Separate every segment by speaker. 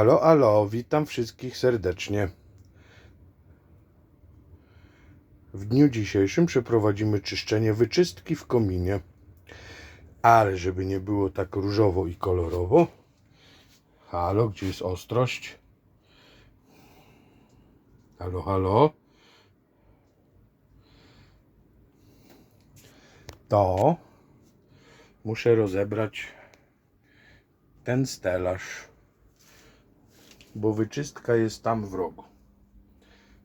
Speaker 1: Alo, alo, witam wszystkich serdecznie. W dniu dzisiejszym przeprowadzimy czyszczenie wyczystki w kominie. Ale żeby nie było tak różowo i kolorowo. Halo, gdzie jest ostrość? Halo, halo. To muszę rozebrać ten stelaż bo wyczystka jest tam w rogu.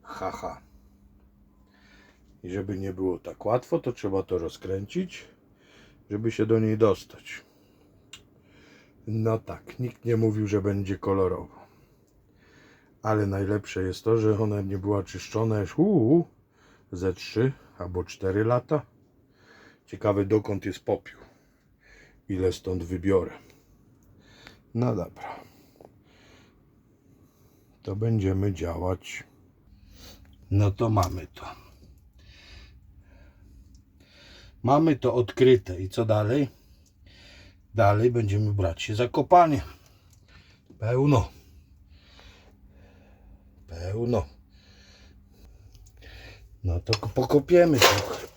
Speaker 1: Haha. I żeby nie było tak łatwo, to trzeba to rozkręcić, żeby się do niej dostać. No tak, nikt nie mówił, że będzie kolorowo. Ale najlepsze jest to, że ona nie była czyszczona już uu, ze 3 albo 4 lata. Ciekawe dokąd jest popiół. Ile stąd wybiorę. No dobra to będziemy działać. No to mamy to. Mamy to odkryte i co dalej? Dalej będziemy brać się za kopanie. Pełno. Pełno. No to pokopiemy trochę.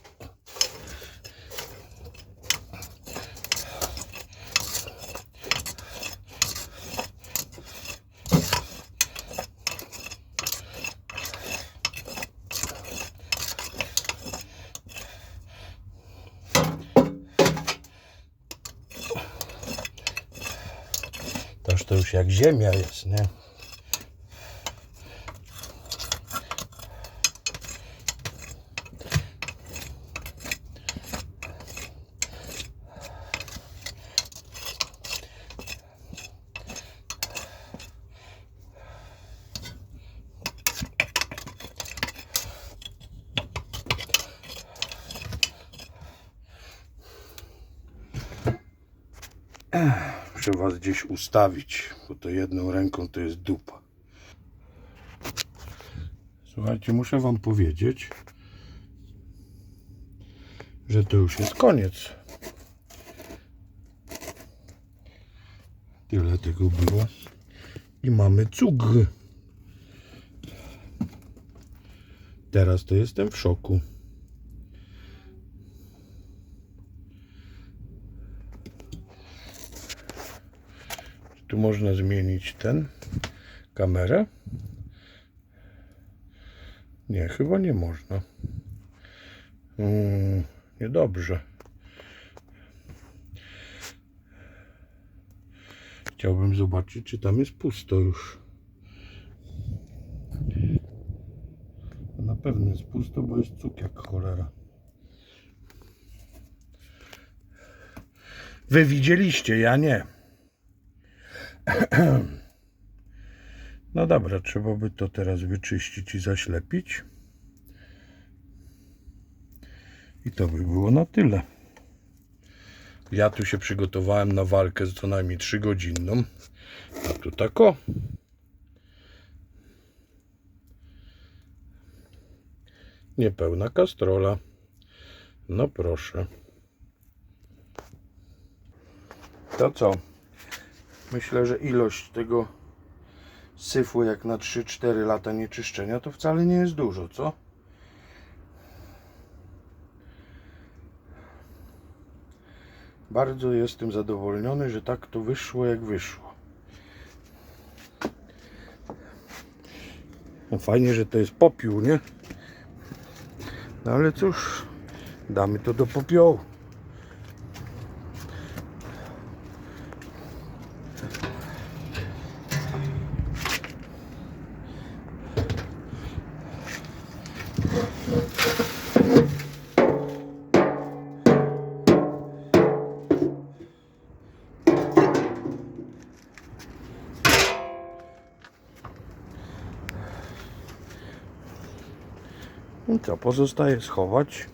Speaker 1: Toż to już jak ziemia jest, nie? Muszę was gdzieś ustawić, bo to jedną ręką to jest dupa. Słuchajcie, muszę wam powiedzieć, że to już jest koniec. Tyle tego było. I mamy cugr. Teraz to jestem w szoku. Tu można zmienić ten kamerę. Nie, chyba nie można. Mm, niedobrze. Chciałbym zobaczyć, czy tam jest pusto już. Na pewno jest pusto, bo jest cuk jak cholera. Wy widzieliście, ja nie. No dobra, trzeba by to teraz wyczyścić i zaślepić. I to by było na tyle. Ja tu się przygotowałem na walkę z co najmniej 3 godzinną. A tu tak o. Niepełna kastrola. No proszę. To co? Myślę, że ilość tego syfu jak na 3-4 lata nieczyszczenia to wcale nie jest dużo, co? Bardzo jestem zadowolniony, że tak to wyszło jak wyszło. No fajnie, że to jest popiół, nie? No ale cóż, damy to do popiołu. I co, pozostaje schować.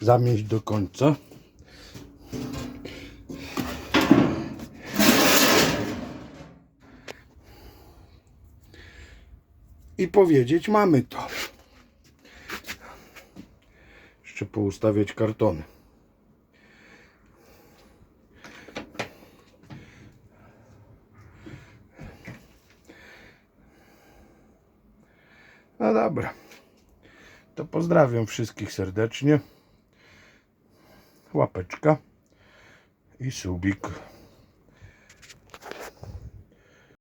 Speaker 1: Zamieść do końca. I powiedzieć, mamy to. Jeszcze poustawiać kartony. No dobra. To pozdrawiam wszystkich serdecznie. Łapeczka i subik.